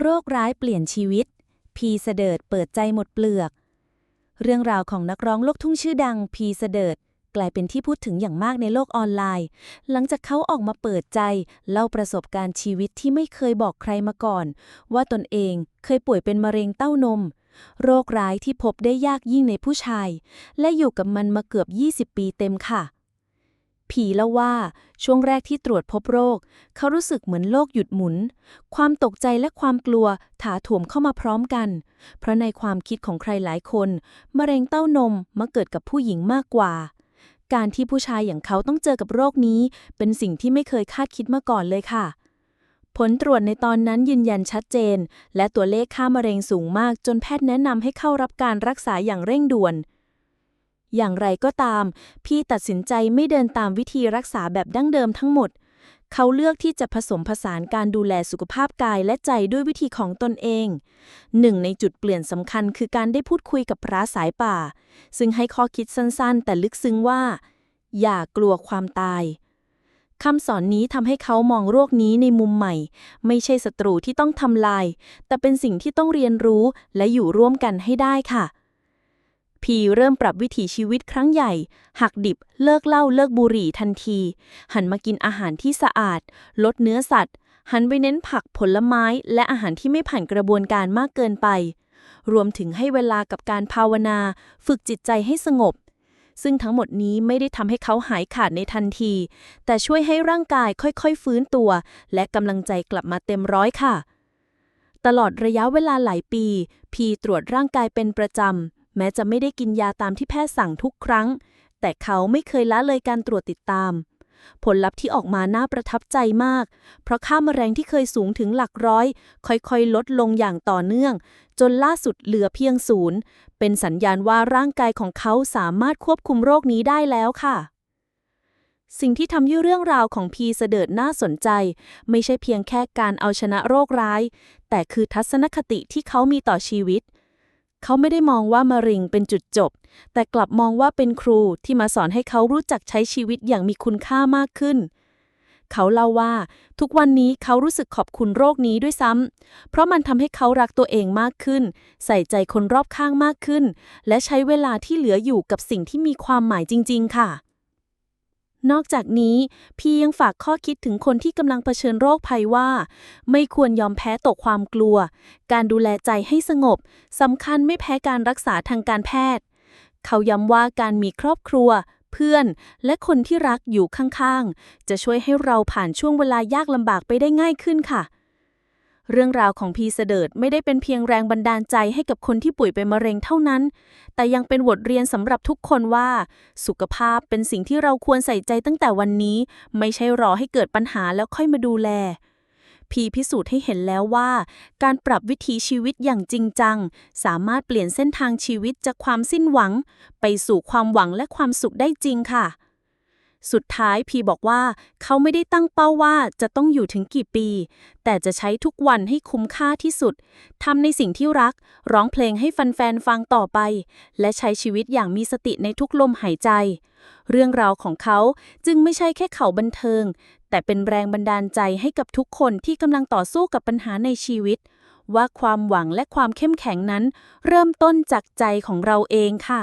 โรคร้ายเปลี่ยนชีวิต พีเสดิร์ดเปิดใจหมดเปลือก เรื่องราวของนักร้องลูกทุ่งชื่อดัง พีเสดิร์ดกลายเป็นที่พูดถึงอย่างมากในโลกออนไลน์ หลังจากเขาออกมาเปิดใจ เล่าประสบการณ์ชีวิตที่ไม่เคยบอกใครมาก่อน ว่าตนเองเคยป่วยเป็นมะเร็งเต้านม โรคร้ายที่พบได้ยากยิ่งในผู้ชาย และอยู่กับมันมาเกือบ 20 ปีเต็มค่ะ ผีเล่าว่า ช่วงแรกที่ตรวจพบโรค เขารู้สึกเหมือนโลกหยุดหมุน ความตกใจและความกลัวถาโถมเข้ามาพร้อมกัน เพราะในความคิดของใครหลายคนมะเร็งเต้านมมักเกิดกับผู้หญิงมากกว่า การที่ผู้ชายอย่างเขาต้องเจอกับโรคนี้ เป็นสิ่งที่ไม่เคยคาดคิดมาก่อนเลยค่ะ ผลตรวจในตอนนั้นยืนยันชัดเจน และตัวเลขค่ามะเร็งสูงมากจนแพทย์แนะนำให้เข้ารับการรักษาอย่างเร่งด่วน อย่างไรก็ตาม พี่ตัดสินใจไม่เดินตามวิธีรักษาแบบดั้งเดิมทั้งหมด เขาเลือกที่จะผสมผสานการดูแลสุขภาพกายและใจด้วยวิธีของตนเอง หนึ่งในจุดเปลี่ยนสำคัญคือการได้พูดคุยกับพระสายป่า ซึ่งให้ข้อคิดสั้นๆ แต่ลึกซึ้งว่า อย่ากลัวความตายคำสอนนี้ทำให้เขามองโรคนี้ในมุมใหม่ ไม่ใช่ศัตรูที่ต้องทำลาย แต่เป็นสิ่งที่ต้องเรียนรู้และอยู่ร่วมกันให้ได้ค่ะ พีเริ่มปรับวิถีชีวิตครั้งใหญ่ หักดิบเลิกเหล้าเลิกบุหรี่ทันที หันมากินอาหารที่สะอาด ลดเนื้อสัตว์ หันไปเน้นผักผลไม้ และอาหารที่ไม่ผ่านกระบวนการมากเกินไป รวมถึงให้เวลากับการภาวนา ฝึกจิตใจให้สงบ ซึ่งทั้งหมดนี้ไม่ได้ทำให้เขาหายขาดในทันที แต่ช่วยให้ร่างกายค่อยๆ ฟื้นตัว และกำลังใจกลับมาเต็มร้อยค่ะตลอดระยะเวลาหลายปี พีตรวจร่างกายเป็นประจำ แม้จะไม่ได้กินยาตามที่แพทย์สั่งทุกครั้ง แต่เขาไม่เคยละเลยการตรวจติดตาม ผลลัพธ์ที่ออกมาน่าประทับใจมาก เพราะค่ามะเร็งที่เคยสูงถึงหลักร้อย ค่อยๆ ลดลงอย่างต่อเนื่อง จนล่าสุดเหลือเพียงศูนย์เป็นสัญญาณว่าร่างกายของเขาสามารถควบคุมโรคนี้ได้แล้วค่ะสิ่งที่ทำให้เรื่องราวของพีเสดิร์ดน่าสนใจ ไม่ใช่เพียงแค่การเอาชนะโรคร้าย แต่คือทัศนคติที่เขามีต่อชีวิต เขาไม่ได้มองว่ามะเร็งเป็นจุดจบ แต่กลับมองว่าเป็นครูที่มาสอนให้เขารู้จักใช้ชีวิตอย่างมีคุณค่ามากขึ้น เขาเล่าว่า ทุกวันนี้เขารู้สึกขอบคุณโรคนี้ด้วยซ้ำ เพราะมันทำให้เขารักตัวเองมากขึ้น ใส่ใจคนรอบข้างมากขึ้น และใช้เวลาที่เหลืออยู่กับสิ่งที่มีความหมายจริง ๆ ค่ะ นอกจากนี้พี่ยังฝากข้อคิดถึงคนที่กำลังเผชิญโรคภัยว่า ไม่ควรยอมแพ้ต่อความกลัว การดูแลใจให้สงบสำคัญไม่แพ้การรักษาทางการแพทย์ เขาย้ำว่าการมีครอบครัว เพื่อน และคนที่รักอยู่ข้างๆ จะช่วยให้เราผ่านช่วงเวลายากลำบากไปได้ง่ายขึ้นค่ะ เรื่องราวของพีเสดิร์ดไม่ได้เป็นเพียงแรงบันดาลใจให้กับคนที่ป่วยเป็นมะเร็งเท่านั้น แต่ยังเป็นบทเรียนสำหรับทุกคนว่า สุขภาพเป็นสิ่งที่เราควรใส่ใจตั้งแต่วันนี้ ไม่ใช่รอให้เกิดปัญหาแล้วค่อยมาดูแล พีพิสูจน์ให้เห็นแล้วว่า การปรับวิถีชีวิตอย่างจริงจัง สามารถเปลี่ยนเส้นทางชีวิตจากความสิ้นหวัง ไปสู่ความหวังและความสุขได้จริงค่ะ สุดท้ายพีบอกว่าเขาไม่ได้ตั้งเป้าว่าจะต้องอยู่ถึงกี่ปี แต่จะใช้ทุกวันให้คุ้มค่าที่สุดทำในสิ่งที่รัก ร้องเพลงให้แฟนๆฟังต่อไป และใช้ชีวิตอย่างมีสติในทุกลมหายใจ เรื่องราวของเขาจึงไม่ใช่แค่เขาบันเทิง แต่เป็นแรงบันดาลใจให้กับทุกคนที่กำลังต่อสู้กับปัญหาในชีวิต ว่าความหวังและความเข้มแข็งนั้น เริ่มต้นจากใจของเราเองค่ะ